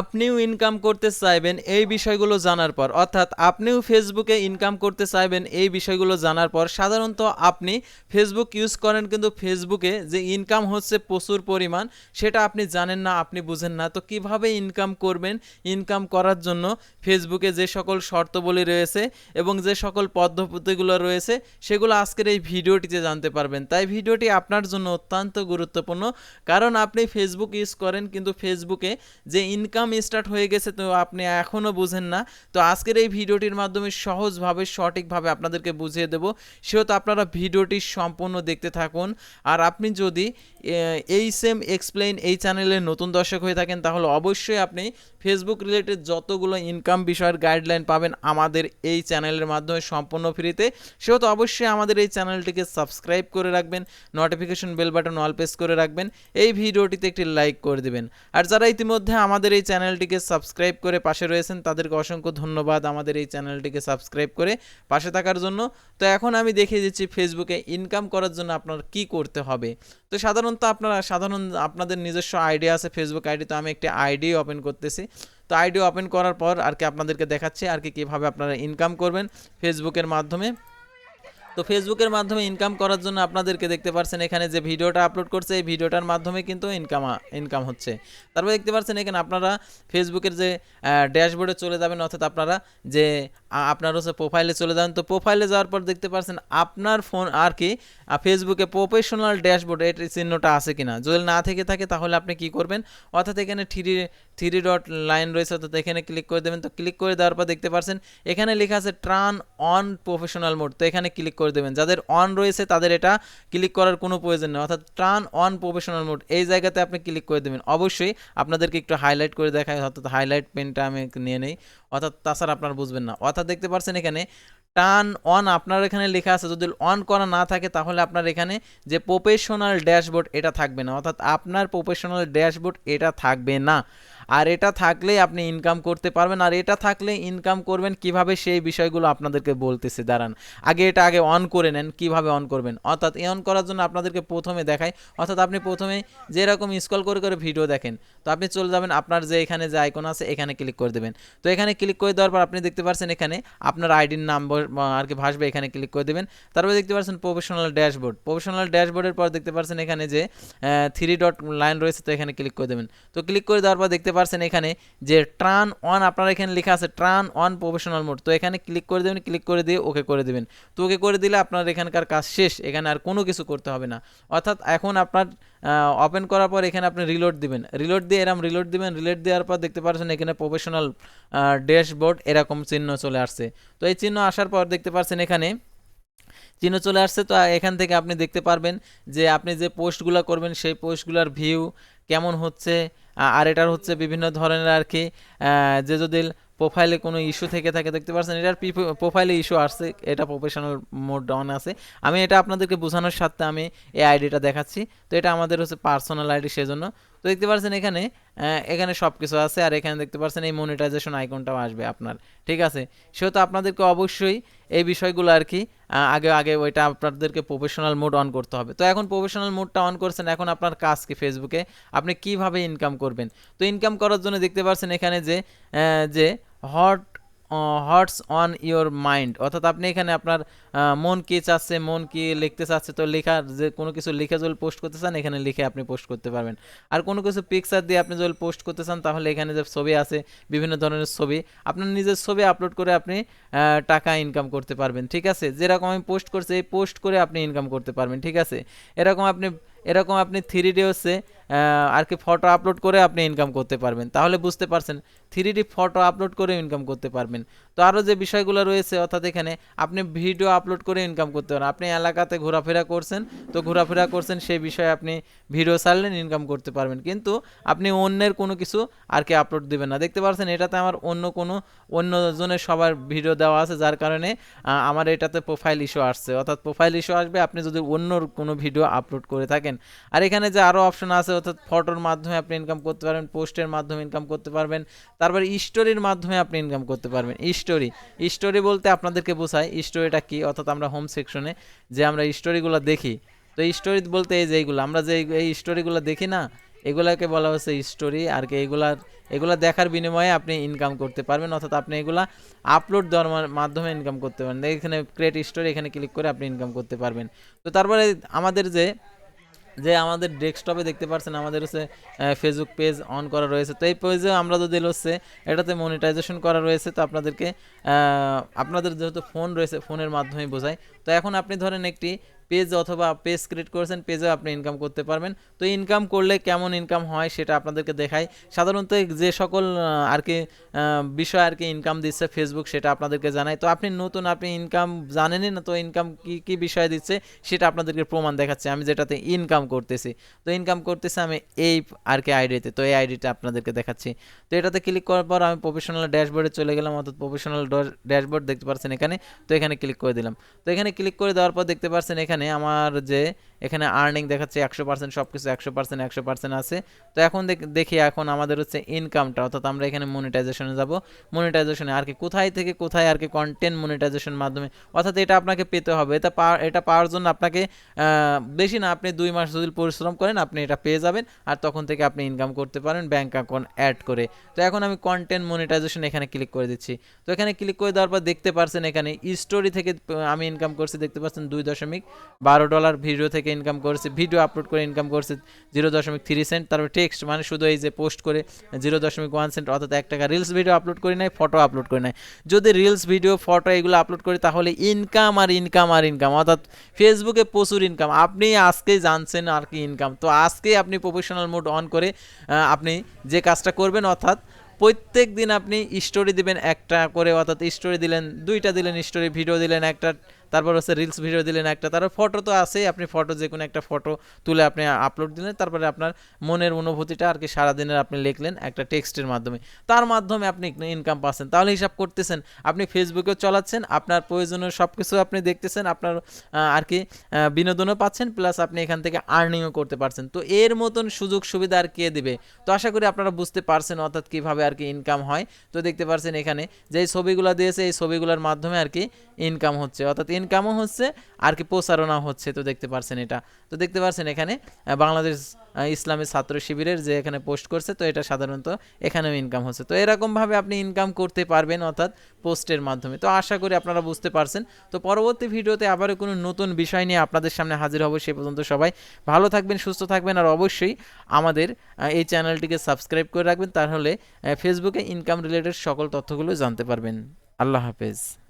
আপনিও ইনকাম করতে চাইবেন এই বিষয়গুলো জানার পর, অর্থাৎ আপনিও ফেসবুকে ইনকাম করতে চাইবেন এই বিষয়গুলো জানার পর, সাধারণত আপনি ফেসবুক ইউজ করেন কিন্তু ফেসবুকে যে ইনকাম হচ্ছে প্রচুর পরিমাণ, সেটা আপনি জানেন না, আপনি বুঝেন না। তো কীভাবে ইনকাম করবেন? ইনকাম করার জন্য ফেসবুকে যে সকল শর্তবলী রয়েছে এবং যে সকল পদ্ধতিগুলো রয়েছে, সেগুলো আজকের এই ভিডিওটিতে জানতে পারবেন। তাই ভিডিওটি আপনার জন্য অত্যন্ত গুরুত্বপূর্ণ, কারণ আপনি ফেসবুক ইউজ করেন কিন্তু ফেসবুকে যে ইনকাম স্টার্ট হয়ে গেছে, তো আপনি এখনও বুঝেন না। তো আজকের এই ভিডিওটির মাধ্যমে সহজভাবে, সঠিকভাবে আপনাদেরকে বুঝিয়ে দেব। সেহেতু আপনারা ভিডিওটি সম্পূর্ণ দেখতে থাকুন। আর আপনি যদি এই সেম এক্সপ্লেইন এই চ্যানেলের নতুন দর্শক হয়ে থাকেন, তাহলে অবশ্যই আপনি ফেসবুক রিলেটেড যতগুলো ইনকাম বিষয়ের গাইডলাইন পাবেন আমাদের এই চ্যানেলের মাধ্যমে সম্পূর্ণ ফ্রিতে সেহেতু অবশ্যই আমাদের এই চ্যানেলটিকে সাবস্ক্রাইব করে রাখবেন notification bell button all press করে রাখবেন। এই ভিডিওটিতে একটি লাইক করে দেবেন। আর যারা ইতিমধ্যে আমাদের এই চ্যানেলটিকে সাবস্ক্রাইব করে পাশে রয়েছেন, তাদেরকে অসংখ্য ধন্যবাদ আমাদের এই চ্যানেলটিকে সাবস্ক্রাইব করে পাশে থাকার জন্য। তো এখন আমি দেখিয়ে দিচ্ছি ফেসবুকে ইনকাম করার জন্য আপনার কি করতে হবে। তো সাধারণত আপনারা, সাধারণ আপনাদের নিজস্ব আইডিয়া আছে, ফেসবুক আইডি, তো আমি একটি আইডি ওপেন করতেছি। তো আইডি ওপেন করার পর আর কি আপনাদেরকে দেখাচ্ছি আর কি কীভাবে আপনারা ইনকাম করবেন ফেসবুকের মাধ্যমে। তো ফেসবুকের মাধ্যমে ইনকাম করার জন্য আপনাদেরকে দেখতে পাচ্ছেন এখানে যে ভিডিওটা আপলোড করছে, এই ভিডিওটার মাধ্যমে কিন্তু ইনকাম ইনকাম হচ্ছে। তারপর দেখতে পাচ্ছেন এখানে আপনারা ফেসবুকের যে ড্যাশবোর্ডে চলে যাবেন, অর্থাৎ আপনারা যে আপনার হচ্ছে প্রোফাইলে চলে যান। তো প্রোফাইলে যাওয়ার পর দেখতে পাচ্ছেন আপনার ফোন আর কি ফেসবুকে প্রফেশনাল ড্যাশবোর্ড এর চিহ্নটা আছে কিনা। যদি না থেকে থাকে তাহলে আপনি কি করবেন? অর্থাৎ এখানে থ্রি থ্রি ডট লাইন রয়েছে, অর্থাৎ এখানে ক্লিক করে দেবেন। তো ক্লিক করে দেওয়ার পর দেখতে পাচ্ছেন এখানে লেখা আছে ট্রান অন প্রফেশনাল মোড তো এখানে ক্লিক করে দেবেন। যাদের অন রয়েছে তাদের এটা ক্লিক করার কোনো প্রয়োজন নেই। অর্থাৎ ট্রান অন প্রফেশনাল মোড এই জায়গাতে আপনি ক্লিক করে দেবেন। অবশ্যই আপনাদেরকে একটু হাইলাইট করে দেখায়, অর্থাৎ হাইলাইট পেনটা আমি নিয়ে নেই। অর্থাৎ তাছাড়া আপনার বুঝবেন না। অর্থাৎ দেখতে পাচ্ছেন এখানে। টার্ন অন আপনার এখানে লেখা আছে, যদি অন করা না থাকে তাহলে আপনার এখানে যে প্রফেশনাল ড্যাশবোর্ড এটা থাকবে না। অর্থাৎ আপনার প্রফেশনাল ড্যাশবোর্ড এটা থাকবে না। আর এটা থাকলেই আপনি ইনকাম করতে পারবেন, আর এটা থাকলে ইনকাম করবেন কীভাবে সেই বিষয়গুলো আপনাদেরকে বলতেছে, দাঁড়ান। আগে এটা আগে অন করে নেন, কীভাবে অন করবেন। অর্থাৎ এই অন করার জন্য আপনাদেরকে প্রথমে দেখাই, অর্থাৎ আপনি প্রথমে যেরকম স্ক্রল করে করে ভিডিও দেখেন, তো আপনি চলে যাবেন আপনার যে এখানে যে আইকন আছে, এখানে ক্লিক করে দেবেন। তো এখানে ক্লিক করে দেওয়ার পর আপনি দেখতে পাচ্ছেন এখানে আপনার আইডির নাম আর কি ভাসবে, এখানে ক্লিক করে দেবেন। তারপরে দেখতে পাচ্ছেন প্রফেশনাল ড্যাশবোর্ড প্রফেশনাল ড্যাশবোর্ডের পর দেখতে পাচ্ছেন এখানে যে থ্রি ডট লাইন রয়েছে, তো এখানে ক্লিক করে দেবেন। তো ক্লিক করে দেওয়ার পর দেখতে পাচ্ছেন এখানে যে ট্রান অন আপনার এখানে লেখা আছে ট্রান অন প্রফেশনাল মোড। তো এখানে ক্লিক করে দেবেন, ক্লিক করে দিয়ে ওকে করে দেবেন। তো ওকে করে দিলে আপনার এখানকার কাজ শেষ, এখানে আর কোনো কিছু করতে হবে না। অর্থাৎ এখন আপনার ওপেন করার পর এখানে আপনি রিলোড দিবেন। রিলোড দিয়ে এরকম রিলোড দিবেন রিলোড দেওয়ার পর দেখতে পাচ্ছেন এখানে প্রফেশনাল ড্যাশবোর্ড এরকম চিহ্ন চলে আসছে। তো এই চিহ্ন আসার পর দেখতে পাচ্ছেন এখানে চিহ্ন চলে আসছে। তো এখান থেকে আপনি দেখতে পারবেন যে আপনি যে পোস্টগুলো করবেন, সেই পোস্টগুলোর ভিউ কেমন হচ্ছে আর এটার হচ্ছে বিভিন্ন ধরনের আর কি যে যদি প্রোফাইলে কোনো ইস্যু থেকে থাকে, দেখতে পাচ্ছেন এটার প্রোফাইলে ইস্যু আসছে, এটা প্রফেশনাল মোড ডাউন আছে। আমি এটা আপনাদেরকে বোঝানোর সাথে আমি এই আইডিটা দেখাচ্ছি। তো এটা আমাদের হচ্ছে পার্সোনাল আইডি সেজন্য। তো দেখতে পাচ্ছেন এখানে এখানে সব কিছু আছে আর এখানে দেখতে পাচ্ছেন এই মনিটাইজেশন আইকনটাও আসবে আপনার, ঠিক আছে? সেহেতু আপনাদেরকে অবশ্যই এই বিষয়গুলো আর কি আগে আগে ওইটা আপনাদেরকে প্রফেশনাল মোড অন করতে হবে। তো এখন প্রফেশনাল মোডটা অন করছেন, এখন আপনার কাজ কি ফেসবুকে আপনি কীভাবে ইনকাম করবেন? তো ইনকাম করার জন্য দেখতে পাচ্ছেন এখানে যে যে what what's on your mind অর্থাৎ আপনি এখানে আপনার মন কি চাচ্ছে, মন কি লিখতে চাচ্ছে, তো লেখা, যে কোনো কিছু লিখে যদি পোস্ট করতে চান, এখানে লিখে আপনি পোস্ট করতে পারবেন। আর কোনো কিছু পিকচার দিয়ে আপনি যদি পোস্ট করতে চান, তাহলে এখানে যে ছবি আছে, বিভিন্ন ধরনের ছবি, আপনার নিজের ছবি আপলোড করে আপনি টাকা ইনকাম করতে পারবেন, ঠিক আছে? যেরকম আমি পোস্ট করছি, এই পোস্ট করে আপনি ইনকাম করতে পারবেন, ঠিক আছে? এরকম আপনি এরকম আপনি থ্রি ডি হচ্ছে আর কি ফটো আপলোড করে আপনি ইনকাম করতে পারবেন। তাহলে বুঝতে পারছেন থ্রি ডি ফটো আপলোড করে ইনকাম করতে পারবেন। তো আরও যে বিষয়গুলো রয়েছে, অর্থাৎ এখানে আপনি ভিডিও আপলোড করে ইনকাম করতে পারেন। আপনি এলাকাতে ঘোরাফেরা করছেন, তো ঘোরাফেরা করছেন, সেই বিষয়ে আপনি ভিডিও ছাড়লেন ইনকাম করতে পারবেন। কিন্তু আপনি অন্যের কোনো কিছু আর কি আপলোড দিবেন না। দেখতে পাচ্ছেন এটাতে আমার অন্য কোনো অন্য জনের সবার ভিডিও দেওয়া আছে, যার কারণে আমার এটাতে প্রোফাইল ইস্যু আসছে। অর্থাৎ প্রোফাইল ইস্যু আসবে, আপনি যদি অন্য কোনো ভিডিও আপলোড করে থাকেন। আর এখানে যে আরও অপশন আছে, অর্থাৎ ফটোর মাধ্যমে আপনি ইনকাম করতে পারবেন পোস্টের মাধ্যমে ইনকাম করতে পারবেন, তারপর স্টোরির মাধ্যমে আপনি ইনকাম করতে পারবেন। স্টোরি স্টোরি বলতে আপনাদেরকে বোঝায় স্টোরিটা কি? অর্থাৎ আমরা হোম সেকশনে যে আমরা স্টোরিগুলো দেখি। তো স্টোরি বলতে এই যে এইগুলো, আমরা যে এই- স্টোরিগুলো দেখি না, এগুলাকে বলা হচ্ছে স্টোরি আর কি এগুলার এগুলা দেখার বিনিময়ে আপনি ইনকাম করতে পারবেন। অর্থাৎ আপনি এগুলা আপলোড দেওয়ার মাধ্যমে ইনকাম করতে পারবেন। এখানে ক্রিয়েট স্টোরি এখানে ক্লিক করে আপনি ইনকাম করতে পারবেন। তো তারপরে আমাদের যে যে আমাদের ডেস্কটপে দেখতে পাচ্ছেন আমাদের হচ্ছে ফেসবুক পেজ অন করা রয়েছে। তো এই পেজে আমরা যদি হচ্ছে, এটাতে মনিটাইজেশন করা রয়েছে, তো আপনাদেরকে আপনাদের যেহেতু ফোন রয়েছে ফোনের মাধ্যমে বোঝায় তো এখন আপনি ধরেন একটি পেজ অথবা পেজ ক্রিয়েট করেছেন পেজে আপনি ইনকাম করতে পারবেন। তো ইনকাম করলে কেমন ইনকাম হয় সেটা আপনাদেরকে দেখাই। সাধারণত যে সকল আর কি বিষয় আর কি ইনকাম দিচ্ছে ফেসবুক সেটা আপনাদেরকে জানাই। তো আপনি নতুন, আপনি ইনকাম জানেনই না, তো ইনকাম কি কি বিষয় দিচ্ছে সেটা আপনাদেরকে প্রমাণ দেখাচ্ছে। আমি যেটাতে ইনকাম করতেছি, তো ইনকাম করতেছি আমি এই আর কি আইডিতে তো এই আইডিটা আপনাদেরকে দেখাচ্ছি। তো এটাতে ক্লিক করার পর আমি প্রফেশনাল ড্যাশবোর্ডে চলে গেলাম, অর্থাৎ প্রফেশনাল ড্যাশবোর্ড দেখতে পাচ্ছেন এখানে, তো এখানে ক্লিক করে দিলাম। তো এখানে ক্লিক করে দেওয়ার পর দেখতে পাচ্ছেন এখানে আমার যে এখানে আর্নিং দেখাচ্ছে একশো পার্সেন্ট সব কিছু একশো পার্সেন্ট একশো পার্সেন্ট আছে। তো এখন দেখ- এখন আমাদের হচ্ছে ইনকামটা অর্থাৎ আমরা এখানে মনিটাইজেশনে যাব। মনিটাইজেশনে আর কি, কোথায় থেকে কোথায় আর কি কন্টেন্ট মনিটাইজেশন মাধ্যমে, অর্থাৎ এটা আপনাকে পেতে হবে। এটা পাওয়ার এটা পাওয়ার জন্য আপনাকে বেশি না, আপনি দুই মাস যদি পরিশ্রম করেন, আপনি এটা পেয়ে যাবেন। আর তখন থেকে আপনি ইনকাম করতে পারেন ব্যাংক অ্যাকাউন্ট অ্যাড করে। তো এখন আমি কন্টেন্ট মনিটাইজেশন এখানে ক্লিক করে দিচ্ছি। তো এখানে ক্লিক করে দেওয়ার পর দেখতে পারছেন এখানে স্টোরি থেকে আমি ইনকাম করছি, দেখতে পাচ্ছেন দুই দশমিক বারো ডলার ভিডিও থেকে ইনকাম করছি ভিডিও আপলোড করে ইনকাম করছি জিরো দশমিক থ্রি সেন্ট তারপর টেক্সট মানে শুধু এই যে পোস্ট করে জিরো দশমিক ওয়ান সেন্ট অর্থাৎ এক টাকা রিলস ভিডিও আপলোড করি নাই ফটো আপলোড করি নাই। যদি রিলস ভিডিও ফটো এগুলো আপলোড করি, তাহলে ইনকাম আর ইনকাম আর ইনকাম অর্থাৎ ফেসবুকে প্রচুর ইনকাম আপনি আজকেই জানছেন আর কি ইনকাম তো আজকেই আপনি প্রফেশনাল মোড অন করে আপনি যে কাজটা করবেন, অর্থাৎ প্রত্যেক দিন আপনি স্টোরি দিবেন একটা করে, অর্থাৎ স্টোরি দিলেন, দুইটা দিলেন স্টোরি ভিডিও দিলেন একটা তারপর হচ্ছে রিলস ভিডিও দিলেন একটা, তারপর ফটো তো আছেই, আপনি ফটো যে কোনো একটা ফটো তুলে আপনি আপলোড দিলেন, তারপরে আপনার মনের অনুভূতিটা আর কি সারাদিনের আপনি লিখলেন একটা টেক্সটের মাধ্যমে। তার মাধ্যমে আপনি ইনকাম পাচ্ছেন। তাহলে হিসাব করতেছেন, আপনি ফেসবুকেও চালাচ্ছেন, আপনার প্রয়োজনীয় সব কিছু আপনি দেখতেছেন, আপনার আর কি বিনোদনও পাচ্ছেন প্লাস আপনি এখান থেকে আর্নিংও করতে পারছেন। তো এর মতন সুযোগ সুবিধা আর কে দেবে? তো আশা করি আপনারা বুঝতে পারছেন অর্থাৎ কীভাবে আর কি ইনকাম হয়। তো দেখতে পারছেন এখানে যে ছবিগুলো দিয়েছে, এই ছবিগুলোর মাধ্যমে আর কি ইনকাম হচ্ছে। অর্থাৎ ইনকামও হচ্ছে? আর কি প্রচারণা হচ্ছে তো দেখতে পারছেন এটা। তো দেখতে পারছেন এখানে বাংলাদেশ আহ, ইসলামী ছাত্র শিবিরের যে এখানে পোস্ট করছে তো এটা সাধারণত এখানেও ইনকাম হচ্ছে। তো এরকমভাবে আপনি ইনকাম করতে পারবেন অর্থাৎ পোস্টের মাধ্যমে। তো আশা করি আপনারা বুঝতে পারছেন। তো পরবর্তী ভিডিওতে আবারও কোনো নতুন বিষয় নিয়ে আপনাদের সামনে হাজির হব সে পর্যন্ত সবাই ভালো থাকবেন সুস্থ থাকবেন আর অবশ্যই আমাদের এই চ্যানেলটিকে সাবস্ক্রাইব করে রাখবেন তাহলে ফেসবুকে ইনকাম রিলেটেড সকল তথ্যগুলো জানতে পারবেন। আল্লাহ হাফেজ।